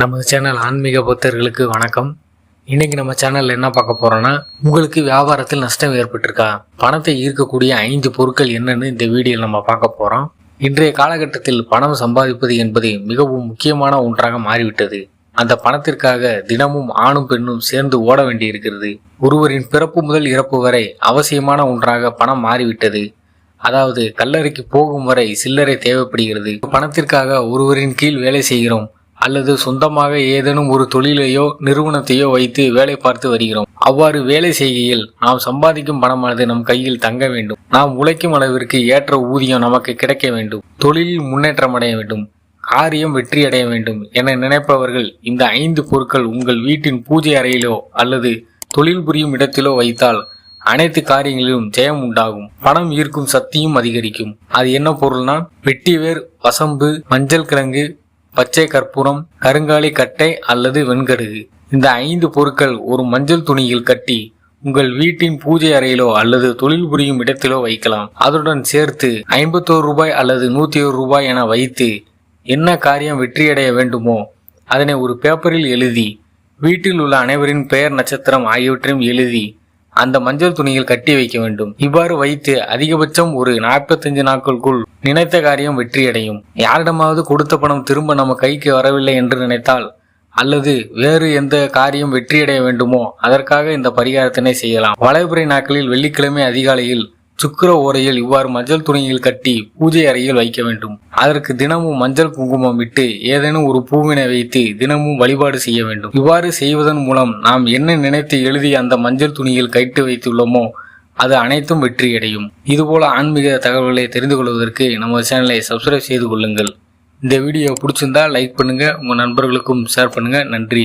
நமது சேனல் ஆன்மீக புத்தர்களுக்கு வணக்கம். இன்றைக்கி நம்ம சேனலில் என்ன பார்க்க போகிறோன்னா உங்களுக்கு வியாபாரத்தில் நஷ்டம் ஏற்பட்டிருக்கா? பணத்தை ஈர்க்கக்கூடிய ஐந்து பொருட்கள் என்னன்னு இந்த வீடியோவில் நம்ம பார்க்க போகிறோம் இன்றைய காலகட்டத்தில் பணம் சம்பாதிப்பது என்பது மிகவும் முக்கியமான ஒன்றாக மாறிவிட்டது. அந்த பணத்திற்காக தினமும் ஆணும் பெண்ணும் சேர்ந்து ஓட வேண்டியிருக்கிறது. ஒருவரின் பிறப்பு முதல் இறப்பு வரை அவசியமான ஒன்றாக பணம் மாறிவிட்டது. அதாவது கல்லறைக்கு போகும் வரை சில்லறை தேவைப்படுகிறது. பணத்திற்காக ஒருவரின் கீழ் வேலை செய்கிறோம். அல்லது சொந்தமாக ஏதேனும் ஒரு தொழிலையோ நிறுவனத்தையோ வைத்து வேலை பார்த்து வருகிறோம். அவ்வாறு வேலை செய்கையில் நாம் சம்பாதிக்கும் பணமானது நம் கையில் தங்க வேண்டும். நாம் உழைக்கும் அளவிற்கு ஏற்ற ஊதியம் நமக்கு கிடைக்க வேண்டும். தொழிலில் முன்னேற்றம் அடைய வேண்டும். காரியம் வெற்றி அடைய வேண்டும் என நினைப்பவர்கள் இந்த ஐந்து பொருட்கள் உங்கள் வீட்டின் பூஜை அறையிலோ அல்லது தொழில் புரியும் இடத்திலோ வைத்தால் அனைத்து காரியங்களிலும் ஜெயம் உண்டாகும். பணம் ஈர்க்கும் சக்தியும் அதிகரிக்கும். அது என்ன பொருள்னா வெட்டிவேர் வசம்பு மஞ்சள் கிழங்கு பச்சை கற்பூரம் கருங்காலி கட்டை அல்லது வெண்கடுகு. இந்த ஐந்து பொருட்கள் ஒரு மஞ்சள் துணியில் கட்டி உங்கள் வீட்டின் பூஜை அறையிலோ அல்லது தொழில் புரியும் இடத்திலோ வைக்கலாம். அதனுடன் சேர்த்து ஐம்பத்தோரு ரூபாய் அல்லது நூத்தி ஒரு ரூபாய் என வைத்து என்ன காரியம் வெற்றியடைய வேண்டுமோ அதனை ஒரு பேப்பரில் எழுதி வீட்டில் உள்ள அனைவரின் பெயர் நட்சத்திரம் ஆகியவற்றையும் எழுதி அந்த மஞ்சள் துணியில் கட்டி வைக்க வேண்டும். இவ்வாறு வைத்து அதிகபட்சம் ஒரு நாற்பத்தஞ்சு நாட்களுக்குள் நினைத்த காரியம் வெற்றியடையும். யாரிடமாவது கொடுத்த பணம் திரும்ப நம்ம கைக்கு வரவில்லை என்று நினைத்தால் அல்லது வேறு எந்த காரியம் வெற்றியடைய வேண்டுமோ அதற்காக இந்த பரிகாரத்தினை செய்யலாம். வளைபுரை நாட்களில் வெள்ளிக்கிழமை அதிகாலையில் சுக்கர ஓரையில் இவ்வாறு மஞ்சள் துணியில் கட்டி பூஜை அறையில் வைக்க வேண்டும். அதற்கு தினமும் மஞ்சள் குங்குமம் விட்டு ஏதேனும் ஒரு பூவினை வைத்து தினமும் வழிபாடு செய்ய வேண்டும். இவ்வாறு செய்வதன் மூலம் நாம் என்ன நினைத்து எழுதி அந்த மஞ்சள் துணியில் கைட்டு வைத்துள்ளோமோ அது அனைத்தும் வெற்றியடையும் இதுபோல ஆன்மீக தகவல்களை தெரிந்து கொள்வதற்கு நம்ம சேனலை சப்ஸ்கிரைப் செய்து கொள்ளுங்கள். இந்த வீடியோ பிடிச்சிருந்தா லைக் பண்ணுங்க உங்க நண்பர்களுக்கும் ஷேர் பண்ணுங்க. நன்றி.